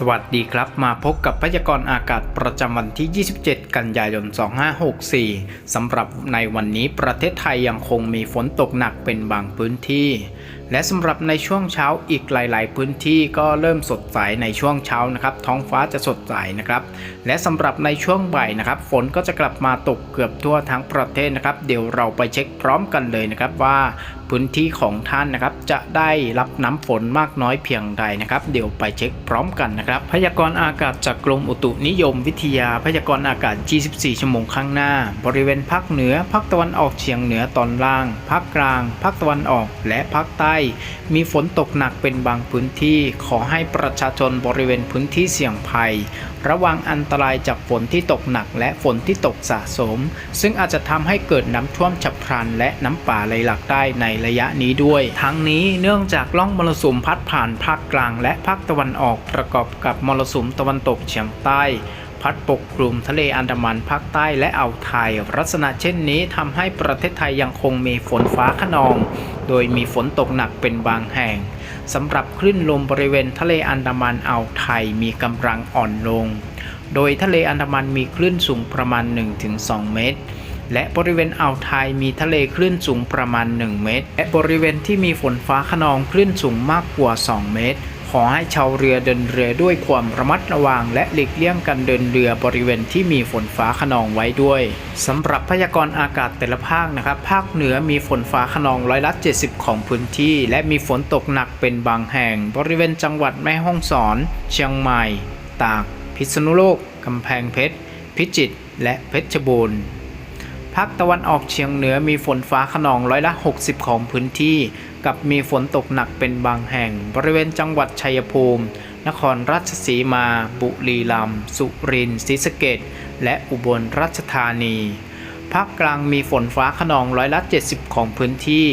สวัสดีครับมาพบกับพยากรณ์อากาศประจำวันที่ 27 กันยายน 2564 สำหรับในวันนี้ประเทศไทยยังคงมีฝนตกหนักเป็นบางพื้นที่ และสำหรับในช่วงเช้าอีกหลาย ๆ พื้นที่ก็เริ่มสดใสในช่วงเช้านะครับ ท้องฟ้าจะสดใสนะครับ และสำหรับในช่วงบ่ายนะครับ ฝนก็จะกลับมาตกเกือบทั่วทั้งประเทศนะครับ เดี๋ยวเราไปเช็คพร้อมกันเลยนะครับว่า พื้นที่ของท่านนะครับ จะได้รับน้ำฝนมากน้อยเพียงใดนะครับ เดี๋ยวไปเช็คพร้อมกันนะครับ พยากรณ์อากาศจากกรมอุตุนิยมวิทยา พยากรณ์อากาศ 24 ชั่วโมงข้างหน้า บริเวณภาคเหนือ ภาคตะวันออกเฉียงเหนือตอนล่าง ภาคกลาง ภาคตะวันออก และภาคใต้ มีฝนตกหนักเป็นบางพื้นที่ ขอให้ประชาชนบริเวณพื้นที่เสี่ยงภัยระวังอันตรายจากฝนที่ตกหนักและฝนที่ตกสะสม ซึ่งอาจจะทำให้เกิดน้ำท่วมฉับพลัน และน้ำป่าไหลหลากได้ในระยะนี้ด้วย ทั้งนี้เนื่องจากล่องมรสุมพัดผ่านภาคกลางและภาคตะวันออกประกอบกับมรสุมตะวันตกเฉียงใต้พัดปกคลุมทะเลอันดามันภาคใต้และอ่าวไทยลักษณะเช่นนี้ทำให้ประเทศไทยยังคงมีฝนฟ้าขนอง โดยมีฝนตกหนักเป็นบางแห่ง สำหรับคลื่นลมบริเวณทะเลอันดามันอ่าวไทยมีกำลังอ่อนลง โดยทะเลอันดามันมีคลื่นสูงประมาณ 1-2 เมตร และบริเวณอ่าวไทยมีทะเลคลื่นสูงประมาณ 1 เมตร และบริเวณที่มีฝนฟ้าขนองคลื่นสูงมากกว่า 2 เมตร ขอให้ชาวเรือเดินเรือด้วยความระมัดระวัง และหลีกเลี่ยงการเดินเรือบริเวณที่มีฝนฟ้าขนองไว้ด้วยสำหรับพยากรณ์อากาศแต่ละภาคนะครับ ภาคเหนือมีฝนฟ้าขนองร้อยละ 70 ของพื้นที่ และมีฝนตกหนักเป็นบางแห่ง บริเวณจังหวัดแม่ฮ่องสอน เชียงใหม่ ตาก พิษณุโลกกำแพงเพชร พิจิตรและเพชรบูรณ์ภาคตะวันออกเฉียงเหนือมีฝนฟ้าขนองร้อยละ 60 ของพื้นที่ กับมีฝนตกหนักเป็นบางแห่ง บริเวณจังหวัดชัยภูมิ นครราชสีมา บุรีรัมย์สุรินทร์ศรีสะเกษและอุบลราชธานี ภาคกลางมีฝนฟ้าขนองร้อยละ70 ของพื้นที่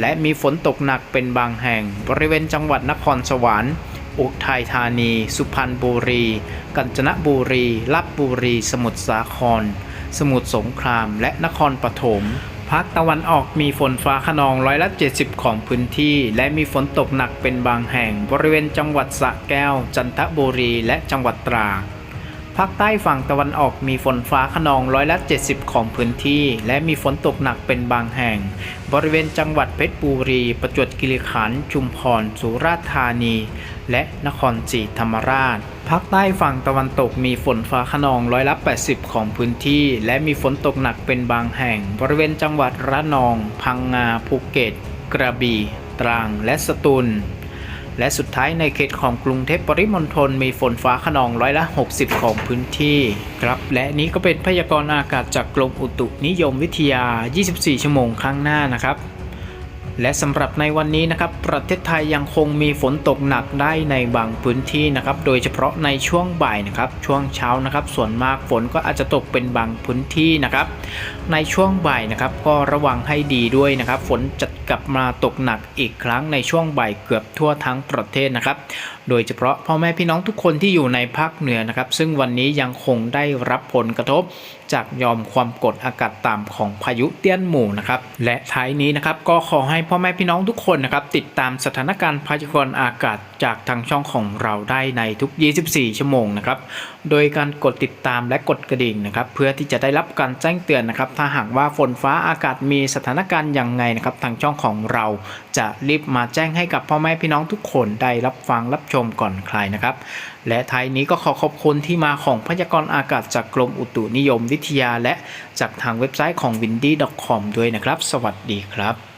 และมีฝนตกหนักเป็นบางแห่ง บริเวณจังหวัดนครสวรรค์อุทัยธานี สุพรรณบุรี กาญจนบุรีลบบุรี สมุทรสาคร สมุทรสงคราม และนครปฐม ภาคตะวันออกมีฝนฟ้าขนองร้อยละ 70 ของพื้นที่ และมีฝนตกหนักเป็นบางแห่ง บริเวณจังหวัดสระแก้ว จันทบุรี และจังหวัดตราด ภาคใต้ฝั่งตะวันออกมีฝนฟ้าขนองร้อยละ 70 ของพื้นที่ และมีฝนตกหนักเป็นบางแห่ง บริเวณจังหวัดเพชรบุรี ประจวบคีรีขันธ์ชุมพร สุราษฎร์ธานี และนครศรีธรรมราช ภาคใต้ฝั่งตะวันตกมีฝนฟ้าขนองร้อยละ 80 ของพื้นที่ และมีฝนตกหนักเป็นบางแห่ง บริเวณจังหวัดระนอง พังงาภูเก็ต กระบี่ ตรัง และสตูล และสุดท้ายในเขตของกรุงเทพปริมณฑลมีฝนฟ้าขนองร้อยละ 60 ของพื้นที่ ครับ และนี้ก็เป็นพยากรณ์อากาศจากกรมอุตุนิยมวิทยา 24 ชั่วโมงข้างหน้านะครับ และสำหรับในวันนี้นะครับประเทศไทยยังคงมีฝนตกหนักได้ในบางพื้นที่นะครับโดยเฉพาะในช่วงบ่ายนะครับช่วงเช้านะครับส่วนมากฝนก็อาจจะตกเป็นบางพื้นที่นะครับในช่วงบ่ายนะครับก็ระวังให้ดีด้วยนะครับฝนจะกลับมาตกหนักอีกครั้งในช่วงบ่ายเกือบทั่วทั้งประเทศนะครับโดยเฉพาะพ่อแม่พี่น้องทุกคนที่อยู่ในภาคเหนือนะครับ ซึ่งวันนี้ยังคงได้รับผลกระทบ จากยอมความกดอากาศต่ำของพายุเตี้ยนหมู่นะครับ และท้ายนี้นะครับก็ขอให้พ่อแม่พี่น้องทุกคนนะครับติดตามสถานการณ์พยากรณ์อากาศจากทางช่องของเราได้ในทุก 24 ชั่วโมงนะครับ โดยการกดติดตามและกดกระดิ่งนะครับ เพื่อที่จะได้รับการแจ้งเตือนนะครับ ถ้าหากว่าฝนฟ้าอากาศมีสถานการณ์อยังไงนะครับ ทางช่องของเราจะรีบมาแจ้งให้กับพ่อแม่พี่น้องทุกคนได้รับฟังรับชมก่อนใครนะครับ และท้ายนี้ก็ขอขอบคุณที่มาของพยากรณ์อากาศจากกรมอุตุนิยมวิทยาและจากทางเว็บไซต์ของ windy.com ด้วยนะครับ สวัสดีครับ